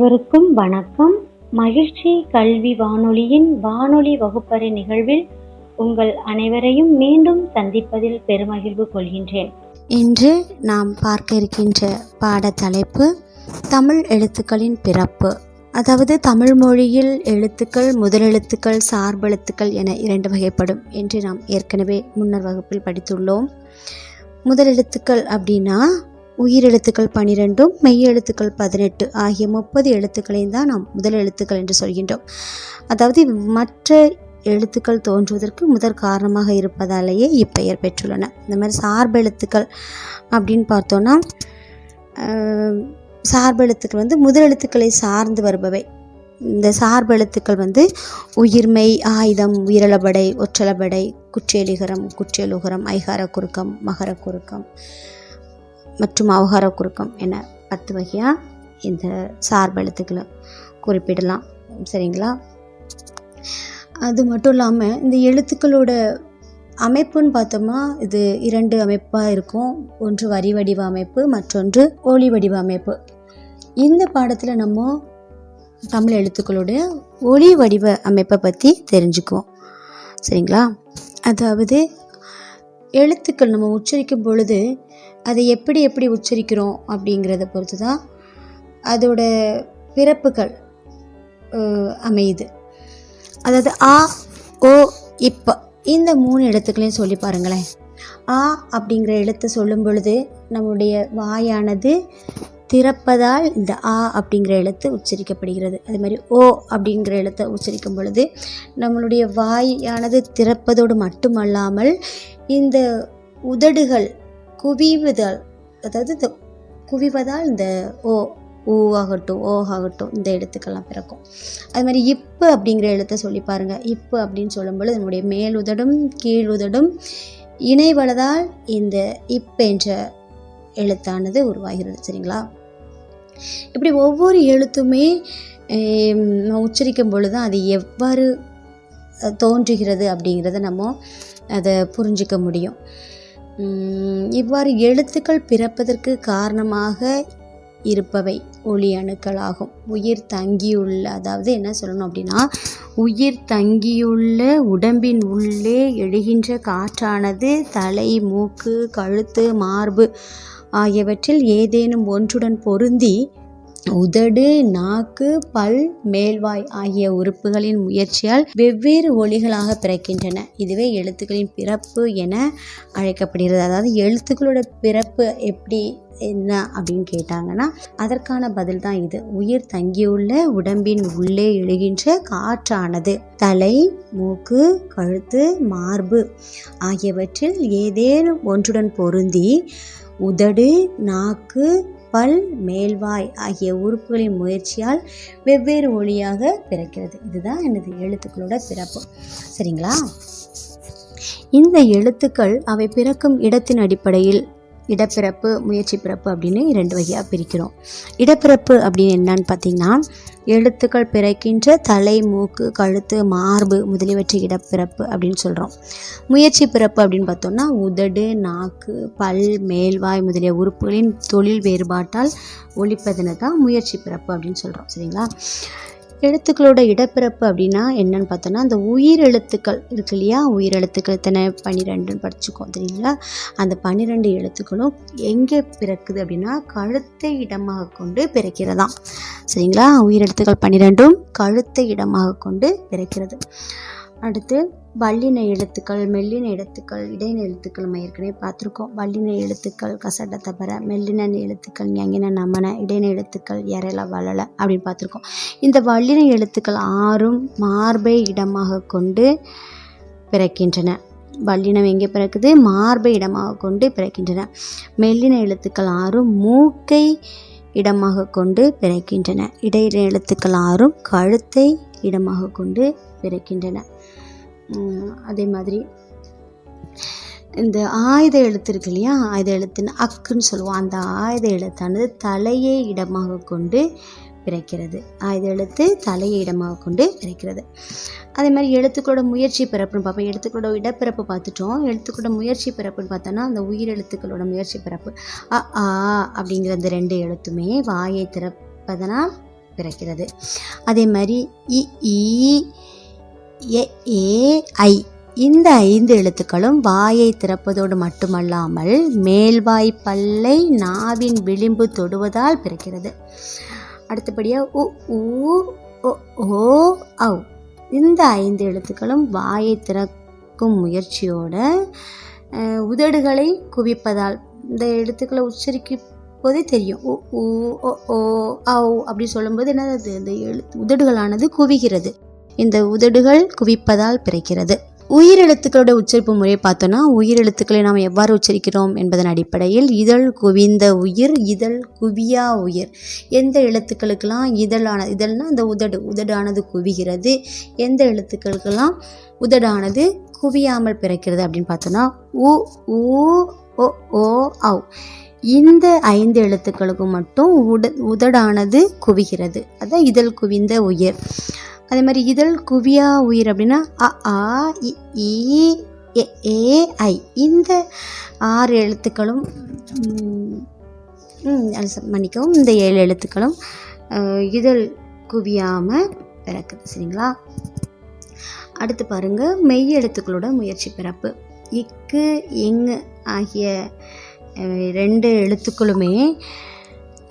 அனைவருக்கும் வணக்கம். மகிழ்ச்சி கல்வி வானொலியின் வானொலி வகுப்பறை நிகழ்வில் உங்கள் அனைவரையும் மீண்டும் சந்திப்பதில் பெருமகிழ்வு கொள்கின்றேன். இன்று நாம் பார்க்க இருக்கின்ற பாடத்தலைப்பு தமிழ் எழுத்துக்களின் பிறப்பு. அதாவது தமிழ் மொழியில் எழுத்துக்கள் முதலெழுத்துக்கள் சார்பெழுத்துக்கள் என இரண்டு வகைப்படும் என்று நாம் ஏற்கனவே முன்னர் வகுப்பில் படித்துள்ளோம். முதலெழுத்துக்கள் அப்படின்னா உயிரெழுத்துக்கள் பனிரெண்டும் மெய் எழுத்துக்கள் பதினெட்டு ஆகிய முப்பது எழுத்துக்களையும் தான் நாம் முதல் எழுத்துக்கள் என்று சொல்கின்றோம். அதாவது மற்ற எழுத்துக்கள் தோன்றுவதற்கு முதற் காரணமாக இருப்பதாலேயே இப்பெயர் பெற்றுள்ளன. இந்த மாதிரி சார்பெழுத்துக்கள் அப்படின்னு பார்த்தோன்னா சார்பு சார்பெழுத்துக்கள் வந்து முதல் எழுத்துக்களை சார்ந்து வருபவை. இந்த சார்பெழுத்துக்கள் வந்து உயிர்மை ஆயுதம் உயிரளபடை ஒற்றளபடை குற்றேலிகரம் குற்றேலுகரம் ஐகார குறுக்கம் மகர குறுக்கம் மற்றும் அவகார குறுக்கம் என பத்து வகையாக இந்த சார்பெழுத்துக்களை குறிப்பிடலாம். சரிங்களா? அது மட்டும் இல்லாமல் இந்த எழுத்துக்களோட அமைப்புன்னு பார்த்தோம்னா இது இரண்டு அமைப்பாக இருக்கும். ஒன்று வரி வடிவ அமைப்பு மற்றொன்று ஒளி வடிவ அமைப்பு. இந்த பாடத்தில் நம்ம தமிழ் எழுத்துக்களோட ஒளி வடிவ அமைப்பை பற்றி தெரிஞ்சுக்குவோம். சரிங்களா? அதாவது எழுத்துக்கள் நம்ம உச்சரிக்கும் பொழுது அதை எப்படி எப்படி உச்சரிக்கிறோம் அப்படிங்கிறத பொறுத்து தான் அதோட பிறப்புகள் அமையுது. அதாவது ஆ ஓ இப்போ இந்த மூணு இடத்துக்களையும் சொல்லி பாருங்களேன். ஆ அப்படிங்கிற எழுத்தை சொல்லும் பொழுது நம்முடைய வாயானது திறப்பதால் இந்த ஆ அப்படிங்கிற எழுத்து உச்சரிக்கப்படுகிறது. அதே மாதிரி ஓ அப்படிங்கிற எழுத்தை உச்சரிக்கும் பொழுது நம்மளுடைய வாயானது திறப்பதோடு மட்டுமல்லாமல் இந்த உதடுகள் குவிவுதல் அதாவது இந்த குவிவதால் இந்த ஓ ஊ ஆகட்டும் ஓ ஆகட்டும் இந்த எழுத்துக்கெல்லாம் பிறக்கும். அது மாதிரி இப்பு அப்படிங்கிற எழுத்தை சொல்லி பாருங்க. இப்பு அப்படின்னு சொல்லும்பொழுது நம்முடைய மேலுதடும் கீழுதடும் கீழ் உதடும் இணைவளதால் இந்த இப் என்ற எழுத்தானது உருவாகிறது. சரிங்களா? இப்படி ஒவ்வொரு எழுத்துமே நம்ம உச்சரிக்கும் பொழுது அது எவ்வாறு தோன்றுகிறது அப்படிங்கிறத நம்ம அதை புரிஞ்சிக்க முடியும். இவ்வாறு எழுத்துக்கள் பிறப்பதற்கு காரணமாக இருப்பவை ஒளி அணுக்களாகும். உயிர் தங்கியுள்ள அதாவது என்ன சொல்லணும் அப்படின்னா உயிர் தங்கியுள்ள உடம்பின் உள்ளே எழுகின்ற காற்றானது தலை மூக்கு கழுத்து மார்பு ஆகியவற்றில் ஏதேனும் ஒன்றுடன் பொருந்தி உதடு நாக்கு பல் மேல்வாய் ஆகிய உறுப்புகளின் முயற்சியால் வெவ்வேறு ஒளிகளாக பிறக்கின்றன. இதுவே எழுத்துக்களின் பிறப்பு என அழைக்கப்படுகிறது. அதாவது எழுத்துக்களோட பிறப்பு எப்படி என்ன அப்படின்னு கேட்டாங்கன்னா அதற்கான பதில் தான் இது. உயிர் தங்கியுள்ள உடம்பின் உள்ளே எழுகின்ற காற்றானது. தலை மூக்கு கழுத்து மார்பு ஆகியவற்றில் ஏதேனும் ஒன்றுடன் பொருந்தி உதடு நாக்கு பல் மேல்வாய் ஆகிய உறுப்புகளின் முயற்சியால் வெவ்வேறு ஒளியாக பிறக்கிறது. இதுதான் எனது எழுத்துக்களோட பிறப்பு. சரிங்களா? இந்த எழுத்துக்கள் அவை பிறக்கும் இடத்தின் அடிப்படையில் இடப்பிறப்பு முயற்சி பிறப்பு அப்படின்னு இரண்டு வகையாக பிரிக்கிறோம். இடப்பிறப்பு அப்படின்னு என்னன்னு பார்த்தீங்கன்னா எழுத்துக்கள் பிறக்கின்ற தலை மூக்கு கழுத்து மார்பு முதலியவற்றை இடப்பிறப்பு அப்படின்னு சொல்கிறோம் முயற்சி பிறப்பு அப்படின்னு பார்த்தோம்னா உதடு நாக்கு பல் மேல்வாய் முதலிய உறுப்புகளின் தொழில் வேறுபாட்டால் ஒழிப்பதுன்னு தான் முயற்சி பிறப்பு அப்படின்னு சொல்கிறோம் சரிங்களா? எழுத்துக்களோட இடப்பிறப்பு அப்படின்னா என்னன்னு பார்த்தோன்னா அந்த உயிர் எழுத்துக்கள் இருக்கு இல்லையா? உயிர் எழுத்துக்கள் இத்தனை பன்னிரெண்டுன்னு படிச்சுக்கோம் தெரியுங்களா? அந்த பன்னிரெண்டு எழுத்துக்களும் எங்கே பிறக்குது அப்படின்னா கழுத்தை இடமாக கொண்டு பிறக்கிறதாம். சரிங்களா? உயிர் எழுத்துக்கள் பன்னிரெண்டும் கழுத்தை இடமாக கொண்டு பிறக்கிறது. அடுத்து வல்லின எழுத்துக்கள் மெல்லின எழுத்துக்கள் இடையின எழுத்துக்கள் நம்ம ஏற்கனவே பார்த்துருக்கோம். வல்லின எழுத்துக்கள் கசட தபர மெல்லின எழுத்துக்கள் ஞங்கின நமன இடையின எழுத்துக்கள் எரல வளல அப்படின்னு பார்த்துருக்கோம். இந்த வல்லின எழுத்துக்கள் ஆறும் மார்பை இடமாக கொண்டு பிறக்கின்றன. வல்லினம் எங்கே பிறக்குது? மார்பை இடமாக கொண்டு பிறக்கின்றன. மெல்லின எழுத்துக்கள் ஆறும் மூக்கை இடமாக கொண்டு பிறக்கின்றன. இடையின எழுத்துக்கள் ஆறும் கழுத்தை இடமாக கொண்டு பிறக்கின்றன. அதே மாதிரி. இந்த ஆயுத எழுத்து இருக்கு இல்லையா? ஆயுத எழுத்துன்னு அக்குன்னு சொல்லுவோம். அந்த ஆயுத எழுத்தானது தலையை இடமாக கொண்டு பிறக்கிறது. ஆயுத எழுத்து தலையை இடமாக கொண்டு பிறக்கிறது. அதே மாதிரி எழுத்துக்களோட முயற்சி பிறப்புன்னு பார்ப்போம். எழுத்துக்களோட இடப்பிறப்பு பார்த்துட்டோம். எழுத்துக்களோட முயற்சி பிறப்புன்னு பார்த்தோன்னா அந்த உயிர் எழுத்துக்களோட முயற்சி பிறப்பு. அ ஆ அப்படிங்கிற அந்த ரெண்டு எழுத்துமே வாயை திறப்பதனால் பிறக்கிறது. அதே மாதிரி இ எ ஏ ஐ. இந்த ஐந்து எழுத்துக்களும் வாயை திறப்பதோடு மட்டுமல்லாமல் மேல்வாய் பல்லை நாவின் விளிம்பு தொடுவதால் பிறக்கிறது. அடுத்தபடியாக உ ஊ ஓ ஔ. இந்த ஐந்து எழுத்துக்களும் வாயை திறக்கும் முயற்சியோட உதடுகளை குவிப்பதால் இந்த எழுத்துக்களை உச்சரிக்கும் போதே தெரியும். உ ஓ ஓ ஓ ஔ அப்படி சொல்லும்போது என்னது? இந்த எழு உதடுகளானது குவிகிறது. இந்த உதடுகள் குவிப்பதால் பிறக்கிறது. உயிரெழுத்துக்களோட உச்சரிப்பு முறையை பார்த்தோன்னா உயிரெழுத்துக்களை நாம் எவ்வாறு உச்சரிக்கிறோம் என்பதன் அடிப்படையில் இதழ் குவிந்த உயிர் இதழ் குவியா உயிர். எந்த எழுத்துக்களுக்கெல்லாம் இதழான இதழ்னா அந்த உதடு உதடானது குவிகிறது. எந்த எழுத்துக்களுக்கெல்லாம் உதடானது குவியாமல் பிறக்கிறது அப்படின்னு பார்த்தோன்னா உ ஊ ஓ ஓ ஔ. இந்த ஐந்து எழுத்துக்களுக்கு மட்டும் உட உதடானது குவிகிறது. அதான் இதழ் குவிந்த உயிர். அதே மாதிரி இதழ் குவியா உயிர் அப்படின்னா அ ஆ இ ஏ ஐ. இந்த ஆறு எழுத்துக்களும் மன்னிக்கவும் இந்த ஏழு எழுத்துக்களும் இதழ் குவியாமல் பிறக்குது. சரிங்களா? அடுத்து பாருங்க. மெய் எழுத்துக்களோட முயற்சி பிறப்பு. இக்கு இங்கு ஆகிய ரெண்டு எழுத்துக்களுமே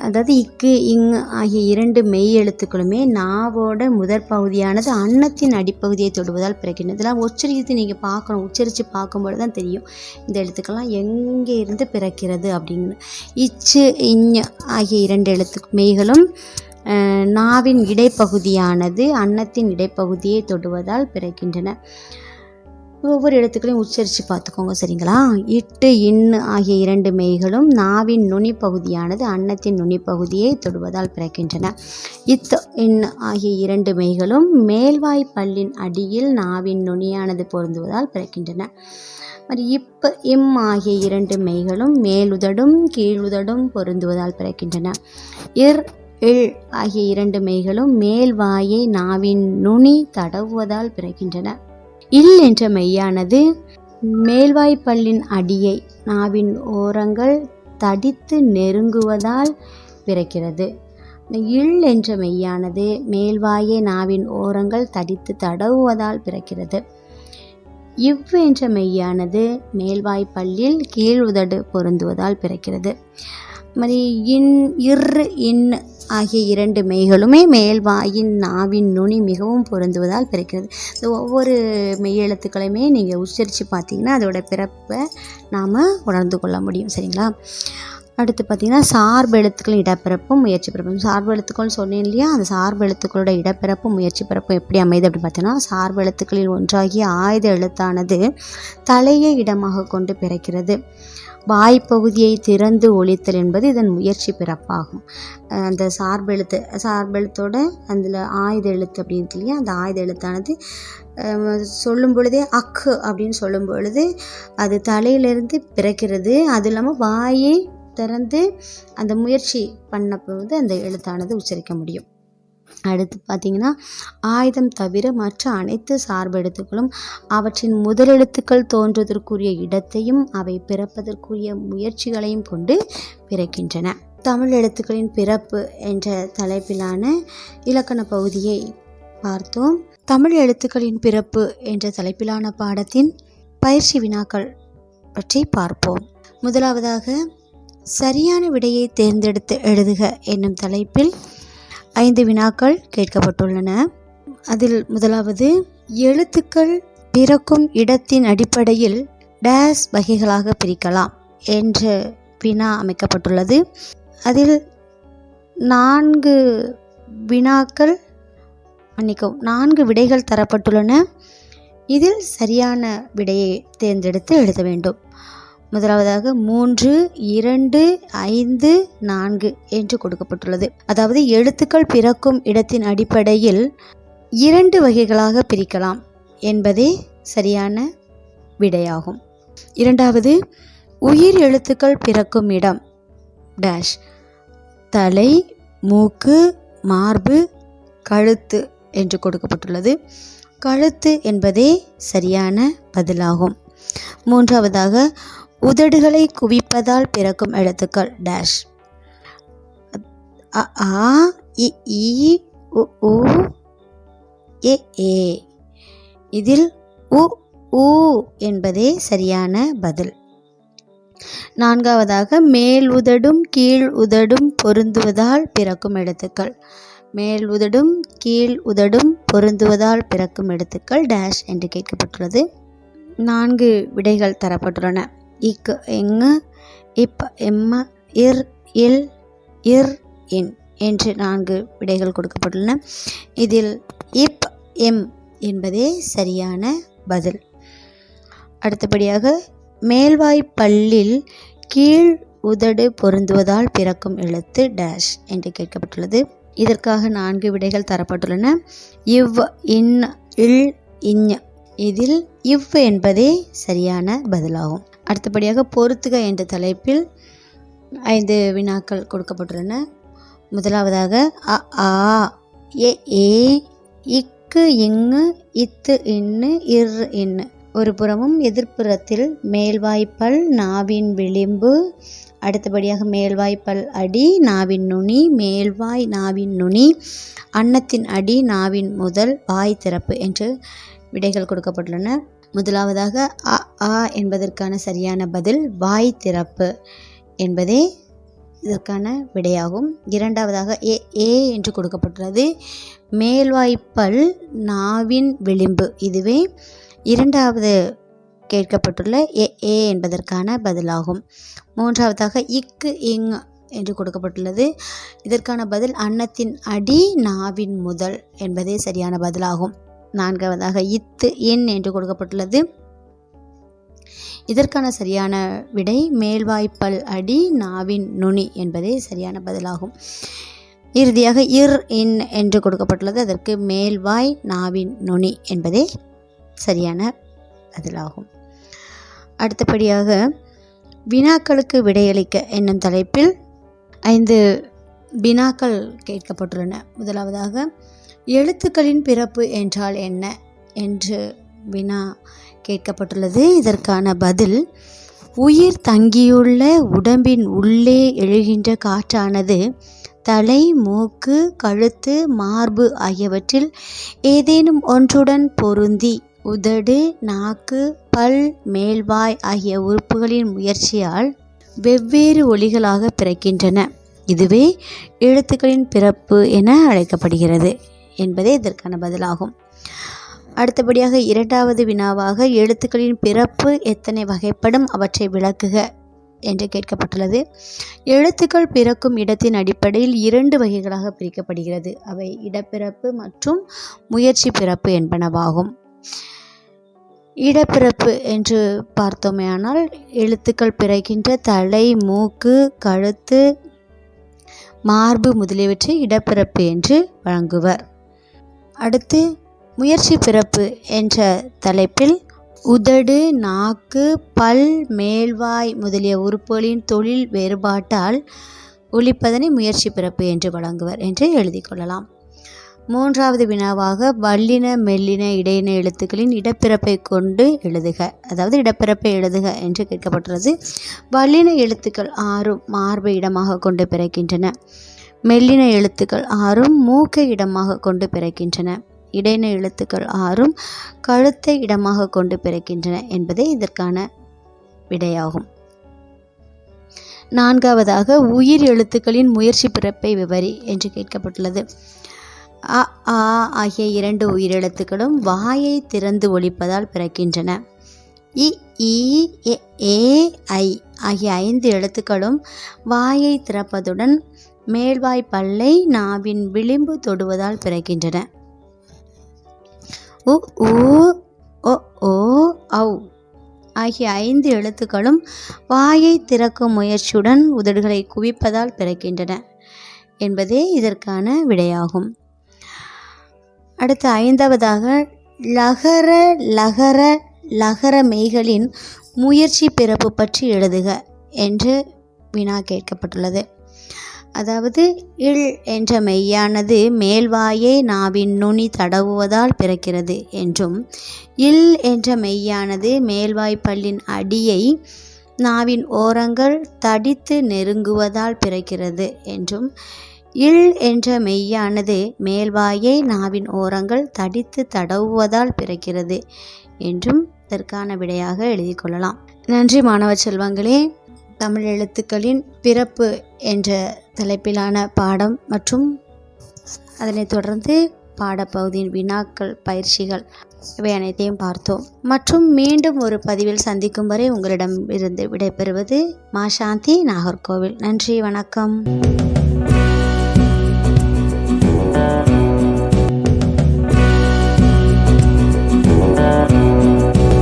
அதாவது இக்கு இங் ஆகிய இரண்டு மெய் எழுத்துக்களுமே நாவோட முதற் பகுதியானது அன்னத்தின் அடிப்பகுதியை தொடுவதால் பிறக்கின்றன. இதெல்லாம் உச்சரித்து நீங்கள் பார்க்கணும். உச்சரித்து பார்க்கும்போது தான் தெரியும். இந்த எழுத்துக்கள்லாம் எங்கே இருந்து பிறக்கிறது அப்படின்னு. இச்சு இஞ் ஆகிய இரண்டு எழுத்து மெய்களும் நாவின் இடைப்பகுதியானது அன்னத்தின் இடைப்பகுதியை தொடுவதால் பிறக்கின்றன. ஒவ்வொரு இடத்துக்களையும் உச்சரித்து பார்த்துக்கோங்க சரிங்களா? இட்டு இன்னு ஆகிய இரண்டு மெய்களும் நாவின் நுனி பகுதியானது அன்னத்தின் நுனி பகுதியை தொடுவதால் பிறக்கின்றன. இத் இன்னு ஆகிய இரண்டு மெய்களும் மேல்வாய் பல்லின் அடியில் நாவின் நுனியானது பொருந்துவதால் பிறக்கின்றன. మరి இப் இம் ஆகிய இரண்டு மெய்களும் மேலுதடும் கீழுதடும் பொருந்துவதால் பிறக்கின்றன. இர் இழ் ஆகிய இரண்டு மெய்களும் மேல்வாயை நாவின் நுனி தடவுவதால் பிறக்கின்றன. இல் என்ற மெய்யானது மேல்வாய் பல்லின் அடியை நாவின் ஓரங்கள் தடித்து நெருங்குவதால் பிறக்கிறது. இல் என்ற மெய்யானது மேல்வாயை நாவின் ஓரங்கள் தடித்து தடவுவதால் பிறக்கிறது. இவ் என்ற மெய்யானது மேல்வாய் பல்லில் கீழ் உதடு பொருந்துவதால் பிறக்கிறது. மாதிரி இன் இர் இன் ஆகிய இரண்டு மெய்களுமே மேல்வாயின் நாவின் நுனி மிகவும் பொருந்துவதால் பிறக்கிறது. இந்த ஒவ்வொரு மெய் எழுத்துக்களையுமே நீங்கள் உச்சரித்து பார்த்தீங்கன்னா அதோட பிறப்பை நாம் உணர்ந்து கொள்ள முடியும். சரிங்களா? அடுத்து பார்த்தீங்கன்னா சார்பு எழுத்துக்களின் இடப்பிறப்பும் முயற்சி பிறப்பும். சார்பு எழுத்துக்கள் சொன்னேன் இல்லையா? அந்த சார்பு எழுத்துக்களோட இடப்பிறப்பும் முயற்சி பிறப்பும் எப்படி அமையுது அப்படின்னு பார்த்தீங்கன்னா சார்பு எழுத்துக்களில் ஒன்றாகிய ஆயுத எழுத்தானது தலையை இடமாக கொண்டு பிறக்கிறது. வாய்ப்பகுதியை திறந்து ஒழித்தல் என்பது இதன் முயற்சி பிறப்பாகும். அந்த சார்பெழுத்து சார்பெழுத்தோட அதில் ஆயுத எழுத்து அப்படின்னு இல்லையா? அந்த ஆயுத எழுத்தானது சொல்லும் பொழுதே அக்கு அப்படின்னு சொல்லும் பொழுது அது தலையிலிருந்து பிறக்கிறது. அது இல்லாமல் வாயை திறந்து அந்த முயற்சி பண்ணப்போது அந்த எழுத்தானது உச்சரிக்க முடியும். அடுத்து பார்த்தீங்கன்னா ஆயுதம் தவிர மற்ற அனைத்து சார்பெழுத்துக்களும் அவற்றின் முதலெழுத்துக்கள் தோன்றுவதற்குரிய இடத்தையும் அவை பிறப்பதற்குரிய முயற்சிகளையும் கொண்டு பிறக்கின்றன. தமிழ் எழுத்துக்களின் பிறப்பு என்ற தலைப்பிலான இலக்கண பகுதியை பார்த்தோம். தமிழ் எழுத்துக்களின் பிறப்பு என்ற தலைப்பிலான பாடத்தின் பயிற்சி வினாக்கள் பற்றி பார்ப்போம். முதலாவதாக சரியான விடையை தேர்ந்தெடுத்து எழுதுக என்னும் தலைப்பில் ஐந்து வினாக்கள் கேட்கப்பட்டுள்ளன. அதில் முதலாவது எழுத்துக்கள் பிறக்கும் இடத்தின் அடிப்படையில் டேஸ் வகைகளாக பிரிக்கலாம் என்ற வினா அமைக்கப்பட்டுள்ளது. அதில் நான்கு வினாக்கள் மன்னிக்கவும் நான்கு விடைகள் தரப்பட்டுள்ளன. இதில் சரியான விடையை தேர்ந்தெடுத்து எழுத வேண்டும். முதலாவதாக மூன்று இரண்டு ஐந்து நான்கு என்று கொடுக்கப்பட்டுள்ளது. அதாவது எழுத்துக்கள் பிறக்கும் இடத்தின் அடிப்படையில் இரண்டு வகைகளாக பிரிக்கலாம் என்பதே சரியான விடையாகும். இரண்டாவது உயிர் எழுத்துக்கள் பிறக்கும் இடம் டேஷ் தலை மூக்கு மார்பு கழுத்து என்று கொடுக்கப்பட்டுள்ளது. கழுத்து என்பதே சரியான பதிலாகும். மூன்றாவதாக உதடுகளை குவிப்பதால் பிறக்கும் எழுத்துக்கள். டேஷ் அ ஆ இ ஈ உ ஊ ஏ. இதில் உ ஊ என்பதே சரியான பதில். நான்காவதாக மேல் உதடும் கீழ் உதடும் பொருந்துவதால் பிறக்கும் எழுத்துக்கள். மேல் உதடும் கீழ் உதடும் பொருந்துவதால் பிறக்கும் எழுத்துக்கள். டேஷ் என்று கேட்கப்பட்டுள்ளது. நான்கு விடைகள் தரப்பட்டுள்ளன. இக் எங்கு? இப் எம்ம இர் இல் இர் இன் என்று நான்கு விடைகள் கொடுக்கப்பட்டுள்ளன. இதில் இப் எம் என்பதே சரியான பதில். அடுத்தபடியாக மேல்வாய்ப்பல்லில் கீழ் உதடு பொருந்துவதால் பிறக்கும் எழுத்து டேஷ் என்று கேட்கப்பட்டுள்ளது. இதற்காக நான்கு விடைகள் தரப்பட்டுள்ளன. இவ் இன் இல் இஞ். இதில் இவ் என்பதே சரியான பதிலாகும். அடுத்தபடியாக பொறுத்துக என்ற தலைப்பில் ஐந்து வினாக்கள் கொடுக்கப்பட்டுள்ளன. முதலாவதாக அ ஆ ஏ ஏ இக்கு இங்கு இத்து இன்னு இர் இன்னு. ஒரு புறமும் எதிர்ப்புறத்தில் மேல்வாய்ப்பல் நாவின் விளிம்பு. அடுத்தபடியாக மேல்வாய்ப்பல் அடி நாவின் நுனி மேல்வாய் நாவின் நுனி. அன்னத்தின் அடி நாவின் முதல் வாய் திறப்பு என்று விடைகள் கொடுக்கப்பட்டுள்ளன. முதலாவதாக அ ஆ என்பதற்கான சரியான பதில் வாய் திறப்பு என்பதே இதற்கான விடையாகும். இரண்டாவதாக ஏ ஏ என்று கொடுக்கப்பட்டுள்ளது. மேல்வாய்ப்பல் நாவின் விளிம்பு இதுவே. இரண்டாவது கேட்கப்பட்டுள்ள ஏ ஏ என்பதற்கான பதிலாகும். மூன்றாவதாக இக்கு இங் என்று கொடுக்கப்பட்டுள்ளது. இதற்கான பதில் அன்னத்தின் அடி நாவின் முதல் என்பதே சரியான பதிலாகும். நான்காவதாக இத்து இன் என்று கொடுக்கப்பட்டுள்ளது. இதற்கான சரியான விடை மேல்வாய்ப்பல் அடி நாவின் நுனி என்பதே சரியான பதிலாகும். இறுதியாக இர் இன் என்று கொடுக்கப்பட்டுள்ளது. அதற்கு மேல்வாய் நாவின் நுனி என்பதே சரியான பதிலாகும். அடுத்தபடியாக வினாக்களுக்கு விடையளிக்க என்னும் தலைப்பில் ஐந்து வினாக்கள் கேட்கப்பட்டுள்ளன. முதலாவதாக எழுத்துக்களின் பிறப்பு என்றால் என்ன என்று வினா கேட்கப்பட்டுள்ளது. இதற்கான பதில் உயிர் தங்கியுள்ள உடம்பின் உள்ளே எழுகின்ற காற்றானது தலை மூக்கு கழுத்து மார்பு ஆகியவற்றில் ஏதேனும் ஒன்றுடன் பொருந்தி உதடு நாக்கு பல் மேல்வாய் ஆகிய உறுப்புகளின் முயற்சியால் வெவ்வேறு ஒளிகளாக பிறக்கின்றன. இதுவே எழுத்துக்களின் பிறப்பு என அழைக்கப்படுகிறது. என்பதே இதற்கான பதிலாகும். அடுத்தபடியாக இரண்டாவது வினாவாக எழுத்துக்களின் பிறப்பு எத்தனை வகைப்படும் அவற்றை விளக்குக என்று கேட்கப்பட்டுள்ளது. எழுத்துக்கள் பிறக்கும் இடத்தின் அடிப்படையில் இரண்டு வகைகளாக பிரிக்கப்படுகிறது. அவை இடப்பிறப்பு மற்றும் முயற்சி பிறப்பு என்பனவாகும். இடப்பிறப்பு என்று பார்த்தோமேயானால் எழுத்துக்கள் பிறக்கின்ற தலை மூக்கு கழுத்து மார்பு முதலியவற்றை இடப்பிறப்பு என்று வழங்குவர். அடுத்து முயற்சி பிறப்பு என்ற தலைப்பில் உதடு நாக்கு பல் மேல்வாய் முதலிய உறுப்புகளின் தொழில் வேறுபாட்டால் ஒழிப்பதனை முயற்சி பிறப்பு என்று வழங்குவர் என்று எழுதி கொள்ளலாம். மூன்றாவது வினாவாக வல்லின மெல்லின இடையின எழுத்துக்களின் இடப்பிறப்பை கொண்டு எழுதுக. அதாவது இடப்பிறப்பை எழுதுக என்று கேட்கப்பட்டுள்ளது. வல்லின எழுத்துக்கள் ஆறும் மார்பை இடமாக கொண்டு பிறக்கின்றன. மெல்லின எழுத்துக்கள் ஆறும் மூக்கை இடமாக கொண்டு பிறக்கின்றன. இடையின எழுத்துக்கள் ஆறும் கழுத்தை இடமாக கொண்டு பிறக்கின்றன என்பதே இதற்கான விடையாகும். நான்காவதாக உயிர் எழுத்துக்களின் முயற்சி பிறப்பை விவரி என்று கேட்கப்பட்டுள்ளது. அ ஆ ஆகிய இரண்டு உயிரெழுத்துக்களும் வாயை திறந்து ஒழிப்பதால் பிறக்கின்றன. இ ஈ ஏ ஐ ஆகிய ஐந்து எழுத்துக்களும் வாயை திறப்பதுடன் மேல்வாய் பல்லை நாவின் விளிம்பு தொடுவதால் பிறக்கின்றன. உ ஊ ஒ ஓ ஔ. ஆகிய ஐந்து எழுத்துக்களும் வாயை திறக்கும் முயற்சியுடன் உதடுகளை குவிப்பதால் பிறக்கின்றன என்பதே இதற்கான விடையாகும். அடுத்து ஐந்தாவதாக லகர லகர லகர மெய்களின் முயற்சி பிறப்பு பற்றி எழுதுக என்று வினா கேட்கப்பட்டுள்ளது. அதாவது இல் என்ற மெய்யானது மேல்வாயை நாவின் நுனி தடவுவதால் பிறக்கிறது என்றும் இல் என்ற மெய்யானது மேல்வாய் பல்லின் அடியை நாவின் ஓரங்கள் தடித்து நெருங்குவதால் பிறக்கிறது என்றும் இல் என்ற மெய்யானது மேல்வாயை நாவின் ஓரங்கள் தடித்து தடவுவதால் பிறக்கிறது என்றும் இதற்கான விடையாக எழுதி கொள்ளலாம். நன்றி மாணவ செல்வங்களே. தமிழ் எழுத்துக்களின் பிறப்பு என்ற தலைப்பிலான பாடம் மற்றும் அதனைத் தொடர்ந்து பாடப்பகுதியின் வினாக்கள் பயிற்சிகள் இவை அனைத்தையும் பார்த்தோம். மற்றும் மீண்டும் ஒரு பதிவில் சந்திக்கும் வரை உங்களிடம் இருந்து விடைபெறுவது மா சாந்தி நாகர்கோவில். நன்றி வணக்கம்.